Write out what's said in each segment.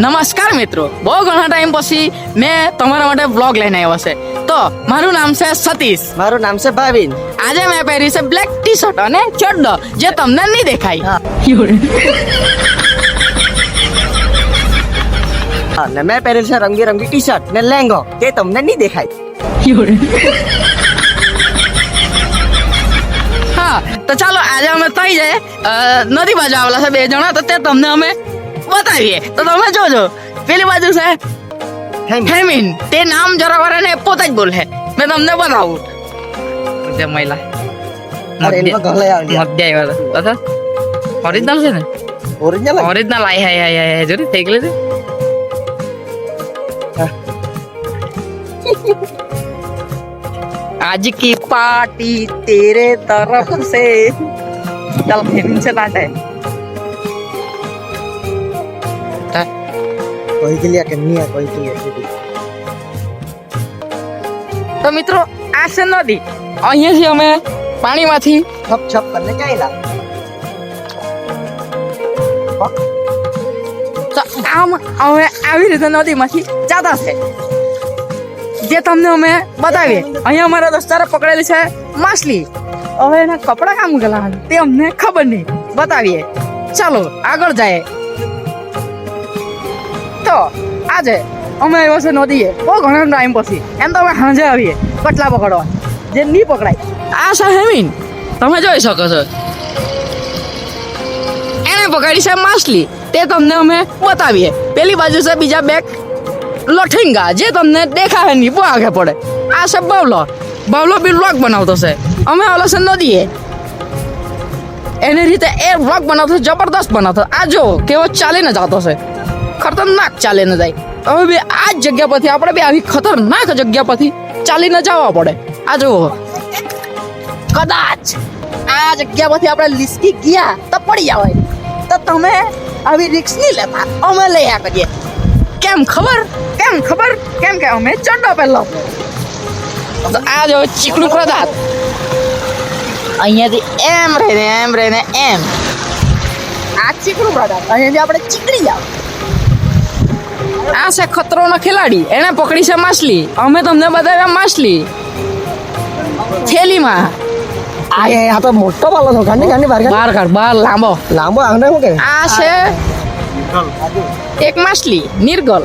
નમસ્કાર મિત્રો. બહુ ઘણા ટાઈમ પછી મેં તમારા માટે બ્લોગ લઈને આવ્યો છે. તો મારું નામ છે સતીશ. મારું નામ છે ભાવિન. આજે મેં પહેરી છે બ્લેક ટી શર્ટ અને ચડ્ડો જે તમને નહીં દેખાય. હા. અને મેં પહેરેલ છે રંગી રંગી ટી શર્ટ ને લેંગો તે તમને નહીં દેખાય. હા તો ચાલો આજે અમે થઈ જાય. નદી બાજુ આવેલા છે બે જણા તો તે તમને અમે બતાવીએ તો તમે જોજો પેલી બાજુ છે હેમ. હેમિન તે નામ જરા વાર એને પોતે જ બોલે મેં તમને બતાવું જે મહિલા અરે એમાં ગળે આવી ગયા. મધ્ય આવ્યા હતા ઓરિજિનલ છે ને ઓરિજિનલ જ? ઓરિજિનલ આઈ હાય હાય હાય જોરી થઈ ગયેલી છે आज की पार्टी तेरे तरफ से चल फेमिन से लाटे કોઈ કે કે નિયા કે તો મિત્રો આ છે નદી. અહીંયાથી અમે પાણીમાંથી છપ છપ કરીને ચાલ્યા. તો આમ અમે આવી રીતે નદીમાંથી જતા છે. જે તમને અમે બતાવીએ. અહીંયા અમારા દોસ્તારે પકડેલી છે માછલી. હવે એના કપડા કામ ગયેલા તે અમને ખબર નહીં. બતાવીએ. ચાલો આગળ જાય તો આજે અમે આવ્યો છે નદીએ. બહુ ઘણા ટાઈમ પછી. એમ તો અમે સાંજે આવીએ, કટલા પકડવા. જે નહીં પકડાય. આ છે હેમિન. તમે જોઈ શકો છો. એને પકડી છે માછલી. તે તમને અમે બતાવીએ. પેલી બાજુ છે બીજા બે લઠીંગા. જે તમને દેખાય નહીં, બહુ આગળ પડે. આ છે બાવલો. બાવલો બી લોક બનાવતો છે. અમે ઓલો છે નદીએ. એની રીતે એ વ્લોગ બનાવતો, જબરદસ્ત બનાવતો. આ જો, કેવો ચાલીને જતો છે. ખતરનાક ચાલીને જાય. હવે બે આ જ જગ્યા પરથી આપણે બે આવી ખતરનાક જગ્યા પરથી ચાલીને જવા પડે. આ જુઓ. કદાચ આ જગ્યા પરથી આપણે લીસકી ગયા તો પડી આવે તો તમે આવી રિક્સ નહીં લેતા અમે લઈ કરીએ. કેમ ખબર? કેમ ખબર? કેમ કે અમે ચડો પહેલો. તો આ જો ચીકણું કદાચ અહીંયાથી એમ રહીને એમ રહીને, એમ. આ ચીકણું કદાચ અહીંયાથી આપણે ચીકણી જાવ આ છે ખતરોનો ખેલાડી. એને પકડી છે માછલી. અમે તમને બતાવ્યા માછલી. થેલીમાં. આ એ આ તો મોટો પાલો છો ગાંડી ગાંડી બાર બાર કાઢ બાર લાંબો. લાંબો આને શું કે આ છે એક માછલી નિર્ગલ.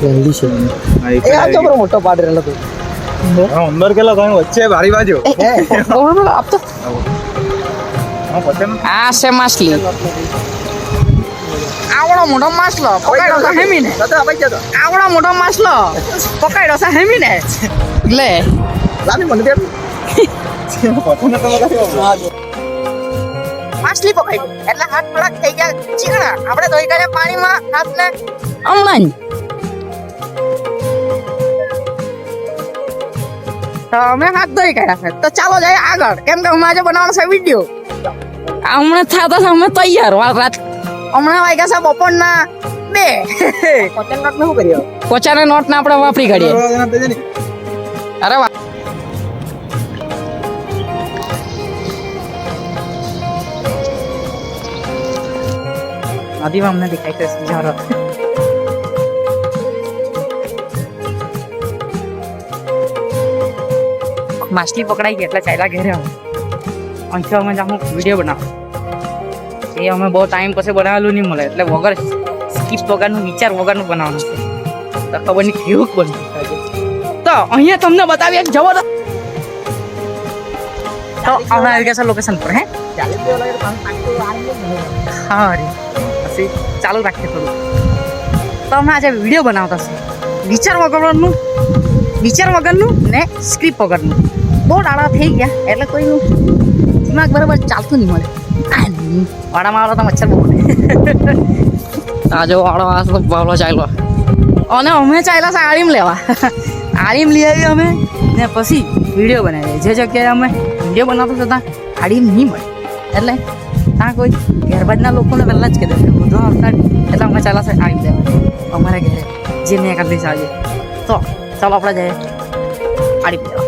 ગંદી છે એ આ તો મોટો પાડ રહેલો તું અંદર કેટલા તમે વચ્ચે બારી બાજુ હે આપતો હા પોતે આ છે માછલી આવડો મોટો માછલો પકડ્યો છે હેમીને દાદા ભાઈ જતો આવડો મોટો માછલો પકડ્યો છે હેમીને લે લાવી મને દે પોતે નતો લગાવ્યો માછલી પકડી એટલે હાથ થોડાક થઈ ગયા ચીકણા આપણે ધોઈ કાઢ્યા પાણીમાં હાથને હમણાં અમે હાથ ધોઈ કાઢ્યા છે. તો ચાલો જઈએ આગળ. કેમ કે અમે આજે બનાવવાનો છે વીડિયો હમણાં થતા છે અમે તૈયાર રાત. હમણાં વાગ્યા છે બપોરના બે. પતંગ નોટ શું કર્યો કોચાના નોટ ને આપણે વાપરી કાઢીએ. અરે વાહ. નદીમાં અમને દેખાય છે માછલી પકડાઈ ગઈ એટલે ચાલ્યા ઘેરે અહીંથી અમે જાણું વીડિયો બનાવો. એ અમે બહુ ટાઈમ પછી બનાવેલું નહીં મળે. એટલે વગર સ્કીપ વગરનું, વિચાર વગરનું બનાવવાનું છે. તો ખબર નહીં કેવું બનતું તો અહીંયા તમને બતાવી એક જબરદસ્ત તો અમે આવી ગયા લોકેશન પર, હે? હા પછી ચાલુ રાખીએ થોડું. તો અમે આજે વીડિયો બનાવતા છે. વિચાર વગરનું વિચાર વગરનું ને સ્ક્રિપ્ટ વગરનું. બહુ ડાળા થઈ ગયા એટલે કોઈનું દિમાગ બરાબર ચાલતું નહીં મળે. વાડામાં આવડો તો મચ્છર બહુ આ વાડો આ તો બાવલો ચાલ્યો. અને અમે ચાલ્યા છે આળીમ લેવા. આળીમ લઈ આવી અમે ને પછી વીડિયો બનાવી જે જગ્યાએ અમે વીડિયો બનાવતા હતા આળીમ નહીં મળે. એટલે ત્યાં કોઈ ઘેરબાજના લોકોને પહેલાં જ કહેતા બધો આવતા એટલે અમે ચાલ્યા છે આળીમ લેવા. અમારા ઘરે જે મેં કરી દઈશ આજે તો ચાલો આપણે જઈએ આળીમ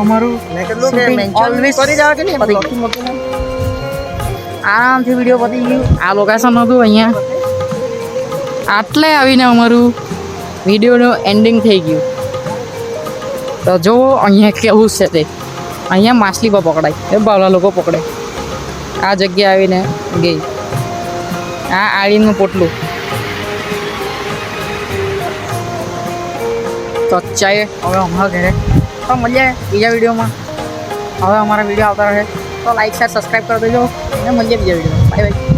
અમારું મેં કીધું કે Shooting કરી દેવા કે નહીં? પતી લખી આરામથી વીડિયો પતી ગયું. આ લોકેશન હતું અહીંયા. આટલે આવીને અમારું વિડીયોનું એન્ડિંગ થઈ ગયું. તો જો અહીંયા કેવું છે તે. અહીંયા માછલી પણ પકડાય. એ બાવલા લોકો પકડે. આ જગ્યા આવીને ગઈ. આ આળીનું પોટલું. તો ચાય. હવે હમણાં ઘરે તો મળીએ બીજા વિડીયોમાં. હવે અમારા વીડિયો આવતા રહે. તો લાઈક શેર સબસ્ક્રાઈબ કરી દેજો. અને મળીએ બીજા વિડીયોમાં. Bye bye